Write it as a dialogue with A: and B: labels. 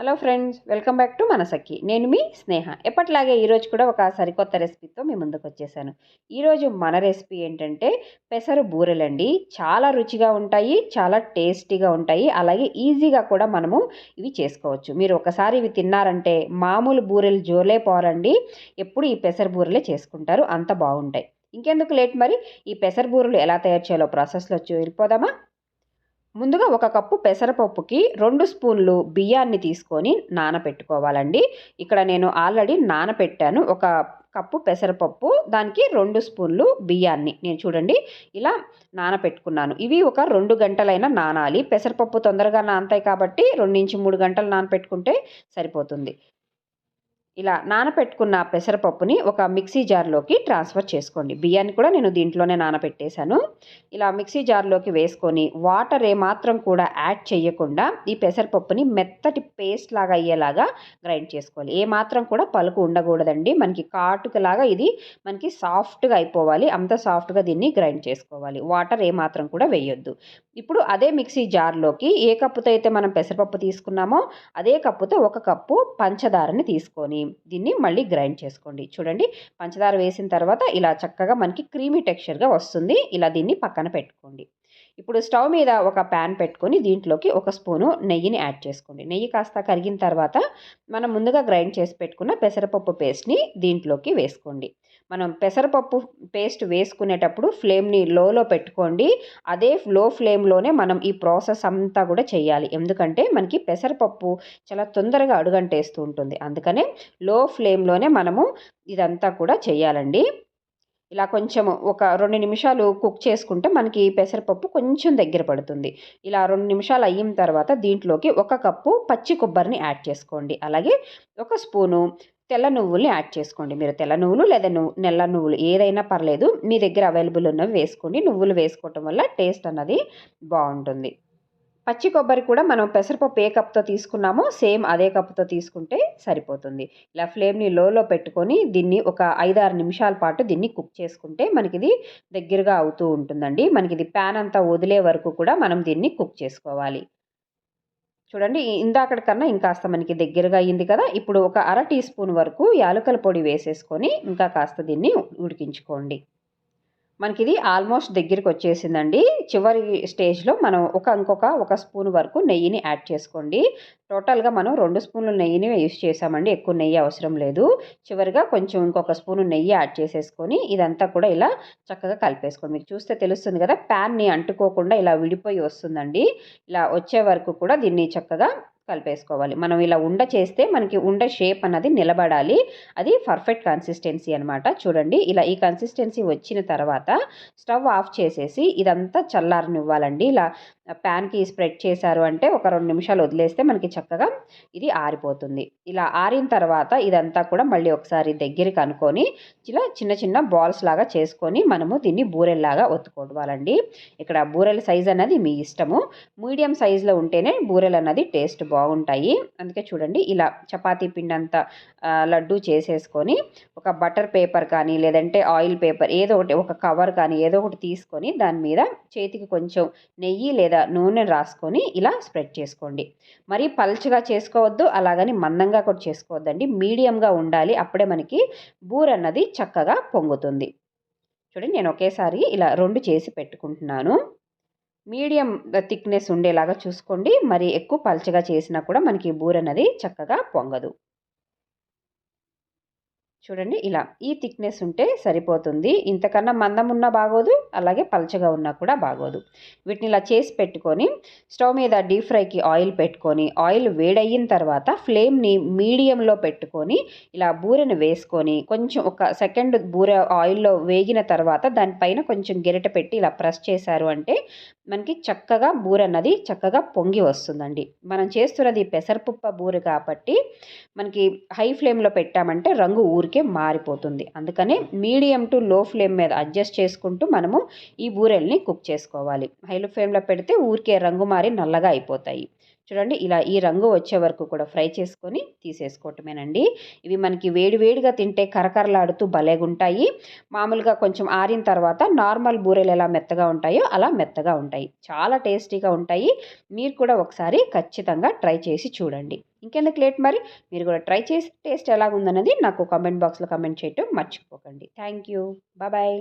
A: Hello friends welcome back to మనసక్కి నేను మీ స్నేహ. ఎప్పట్లాగే ఈరోజు కూడా ఒక సరికొత్త రెసిపీతో మీ ముందుకు వచ్చేసాను. ఈరోజు మన రెసిపీ ఏంటంటే పెసరు బూరెలండి. చాలా రుచిగా ఉంటాయి చాలా టేస్టీగా ఉంటాయి. అలాగే ఈజీగా కూడా మనము ఇవి చేసుకోవచ్చు. మీరు ఒకసారి ఇవి తిన్నారంటే మామూలు బూరెలు జోలే పోరండి. ఎప్పుడు ఈ పెసరు బూరెలే చేసుకుంటారు. అంత బాగుంటాయి. ఇంకెందుకు లేట్ మరి? ఈ పెసర బూరెలు ఎలా తయారు చేయాలో ప్రాసెస్లో వెళ్ళిపోదామా ముందుగా ఒక కప్పు పెసరపప్పుకి రెండు స్పూన్లు బియ్యాన్ని తీసుకొని నానపెట్టుకోవాలండి. ఇక్కడ నేను ఆల్రెడీ నానపెట్టాను. ఒక కప్పు పెసరపప్పు దానికి రెండు స్పూన్లు బియ్యాన్ని. నేను చూడండి ఇలా నానపెట్టుకున్నాను. ఇవి ఒక రెండు గంటలైనా నానాలి. పెసరపప్పు తొందరగా నానతాయి కాబట్టి రెండు నుంచి మూడు గంటలు నానపెట్టుకుంటే సరిపోతుంది. ఇలా నానపెట్టుకున్న పెసరపప్పుని ఒక మిక్సీ జార్లోకి ట్రాన్స్ఫర్ చేసుకోండి. బియ్యాన్ని కూడా నేను దీంట్లోనే నానపెట్టేశాను. ఇలా మిక్సీ జార్లోకి వేసుకొని వాటర్ ఏమాత్రం కూడా యాడ్ చేయకుండా ఈ పెసరపప్పుని మెత్తటి పేస్ట్ లాగా అయ్యేలాగా గ్రైండ్ చేసుకోవాలి. ఏమాత్రం కూడా పలుకు ఉండకూడదండి. మనకి కాటుకలాగా ఇది మనకి సాఫ్ట్గా అయిపోవాలి. అంత సాఫ్ట్గా దీన్ని గ్రైండ్ చేసుకోవాలి. వాటర్ ఏమాత్రం కూడా వేయొద్దు. ఇప్పుడు అదే మిక్సీ జార్లోకి ఏ కప్పుతో అయితే మనం పెసరపప్పు తీసుకున్నామో అదే కప్పుతో ఒక కప్పు పంచదారని తీసుకొని దీన్ని మళ్ళీ గ్రైండ్ చేసుకోండి. చూడండి పంచదార వేసిన తర్వాత ఇలా చక్కగా మనకి క్రీమీ టెక్స్చర్గా వస్తుంది. ఇలా దీన్ని పక్కన పెట్టుకోండి. ఇప్పుడు స్టవ్ మీద ఒక ప్యాన్ పెట్టుకొని దీంట్లోకి ఒక స్పూను నెయ్యిని యాడ్ చేసుకోండి. నెయ్యి కాస్త కరిగిన తర్వాత మనం ముందుగా గ్రైండ్ చేసి పెట్టుకున్న పెసరపప్పు పేస్ట్ని దీంట్లోకి వేసుకోండి. మనం పెసరపప్పు పేస్ట్ వేసుకునేటప్పుడు ఫ్లేమ్ని లోలో పెట్టుకోండి. అదే లో ఫ్లేమ్లోనే మనం ఈ ప్రాసెస్ అంతా కూడా చేయాలి. ఎందుకంటే మనకి పెసరపప్పు చాలా తొందరగా అడుగంటేస్తూ ఉంటుంది. అందుకనే లో ఫ్లేమ్లోనే మనము ఇదంతా కూడా చేయాలండి. ఇలా కొంచెం ఒక రెండు నిమిషాలు కుక్ చేసుకుంటే మనకి పెసరపప్పు కొంచెం దగ్గర పడుతుంది. ఇలా రెండు నిమిషాలు అయిన తర్వాత దీంట్లోకి ఒక కప్పు పచ్చి కొబ్బరిని యాడ్ చేసుకోండి. అలాగే ఒక స్పూను తెల్ల నువ్వుల్ని యాడ్ చేసుకోండి. మీరు తెల్ల నువ్వులు లేదా నువ్వు నల్ల నువ్వులు ఏదైనా పర్లేదు మీ దగ్గర అవైలబుల్ ఉన్నవి వేసుకోండి. నువ్వులు వేసుకోవటం వల్ల టేస్ట్ అన్నది బాగుంటుంది. పచ్చి కొబ్బరి కూడా మనం పెసరపప్పు ఏ కప్తో తీసుకున్నామో సేమ్ అదే కప్తో తీసుకుంటే సరిపోతుంది. ఇలా ఫ్లేమ్ని లోలో పెట్టుకొని దీన్ని ఒక ఐదారు నిమిషాల పాటు దీన్ని కుక్ చేసుకుంటే మనకి ఇది దగ్గరగా అవుతూ ఉంటుందండి. మనకి ఇది ప్యాన్ అంతా వదిలే వరకు కూడా మనం దీన్ని కుక్ చేసుకోవాలి. చూడండి ఇందాకటి కన్నా ఇంకాస్త మనకి దగ్గరగా అయ్యింది కదా. ఇప్పుడు ఒక అర టీ స్పూన్ వరకు యాలకల పొడి వేసేసుకొని ఇంకా కాస్త దీన్ని ఉడికించుకోండి. మనకి ఇది ఆల్మోస్ట్ దగ్గరికి వచ్చేసిందండి. చివరి స్టేజ్లో మనం ఒక ఇంకొక ఒక స్పూన్ వరకు నెయ్యిని యాడ్ చేసుకోండి. టోటల్గా మనం రెండు స్పూన్లు నెయ్యిని యూస్ చేసామండి. ఎక్కువ నెయ్యి అవసరం లేదు. చివరిగా కొంచెం ఇంకొక స్పూను నెయ్యి యాడ్ చేసేసుకొని ఇదంతా కూడా ఇలా చక్కగా కలిపేసుకోండి. మీకు చూస్తే తెలుస్తుంది కదా ప్యాన్ని అంటుకోకుండా ఇలా విడిపోయి వస్తుందండి. ఇలా వచ్చే వరకు కూడా దీన్ని చక్కగా కలిపేసుకోవాలి. మనం ఇలా ఉండ చేస్తే మనకి ఉండ షేప్ అన్నది నిలబడాలి. అది పర్ఫెక్ట్ కన్సిస్టెన్సీ అనమాట చూడండి ఇలా ఈ కన్సిస్టెన్సీ వచ్చిన తర్వాత స్టవ్ ఆఫ్ చేసేసి ఇదంతా చల్లారనివ్వాలండి. ఇలా ప్యాన్కి స్ప్రెడ్ చేశారు అంటే ఒక రెండు నిమిషాలు వదిలేస్తే మనకి చక్కగా ఇది ఆరిపోతుంది. ఇలా ఆరిన తర్వాత ఇదంతా కూడా మళ్ళీ ఒకసారి దగ్గరికి అనుకొని ఇలా చిన్న చిన్న బాల్స్ లాగా చేసుకొని మనము దీన్ని బూరెల్లాగా ఒత్తుకోవాలండి. ఇక్కడ బూరెల సైజ్ అనేది మీ ఇష్టము. మీడియం సైజులో ఉంటేనే బూరెలు అన్నది టేస్ట్ బాగుంటాయి. అందుకే చూడండి ఇలా చపాతీ పిండి అంతా లడ్డు చేసేసుకొని ఒక బటర్ పేపర్ కానీ లేదంటే ఆయిల్ పేపర్ ఏదో ఒకటి ఒక కవర్ కానీ ఏదో ఒకటి తీసుకొని దాని మీద చేతికి కొంచెం నెయ్యి లేదా నూనె రాసుకొని ఇలా స్ప్రెడ్ చేసుకోండి. మరి పల్చగా చేసుకోవద్దు అలాగని మందంగా కూడా చేసుకోవద్దండి. మీడియంగా ఉండాలి అప్పుడే మనకి బూర్ అన్నది చక్కగా పొంగుతుంది. చూడండి నేను ఒకేసారి ఇలా రెండు చేసి పెట్టుకుంటున్నాను. మీడియం థిక్నెస్ ఉండేలాగా చూసుకోండి. మరి ఎక్కువ పల్చగా చేసినా కూడా మనకి బూర అనేది చక్కగా పొంగదు. చూడండి ఇలా ఈ థిక్నెస్ ఉంటే సరిపోతుంది. ఇంతకన్నా మందం ఉన్నా బాగోదు అలాగే పలచగా ఉన్నా కూడా బాగోదు. వీటిని ఇలా చేసి పెట్టుకొని స్టవ్ మీద డీప్ ఫ్రైకి ఆయిల్ పెట్టుకొని ఆయిల్ వేడయిన తర్వాత ఫ్లేమ్ని మీడియంలో పెట్టుకొని ఇలా బూరెను వేసుకొని కొంచెం ఒక సెకండ్ బూరె ఆయిల్లో వేగిన తర్వాత దానిపైన కొంచెం గిరట పెట్టి ఇలా ప్రెస్ చేశారు అంటే మనకి చక్కగా బూర అన్నది చక్కగా పొంగి వస్తుందండి. మనం చేస్తున్నది పెసరపుప్ప బూర కాబట్టి మనకి హై ఫ్లేమ్లో పెట్టామంటే రంగు ఊరికే మారిపోతుంది. అందుకనే మీడియం టు లో ఫ్లేమ్ మీద అడ్జస్ట్ చేసుకుంటూ మనము ఈ బూరెల్ని కుక్ చేసుకోవాలి. హైలో ఫ్లేమ్లో పెడితే ఊరికే రంగు మారి నల్లగా అయిపోతాయి. చూడండి ఇలా ఈ రంగు వచ్చే వరకు కూడా ఫ్రై చేసుకొని తీసేసుకోవటమేనండి. ఇవి మనకి వేడివేడిగా తింటే కరకరలాడుతూ భలేగుంటాయి. మామూలుగా కొంచెం ఆరిన తర్వాత నార్మల్ బూరెలు ఎలా మెత్తగా ఉంటాయో అలా మెత్తగా ఉంటాయి. చాలా టేస్టీగా ఉంటాయి. మీరు కూడా ఒకసారి ఖచ్చితంగా ట్రై చేసి చూడండి. ఇంకెందుకు లేట్ మరి? మీరు కూడా ట్రై చేసి టేస్ట్ ఎలాగుందన్నది నాకు కామెంట్ బాక్స్లో కామెంట్ చేయటం మర్చిపోకండి. Thank you bye.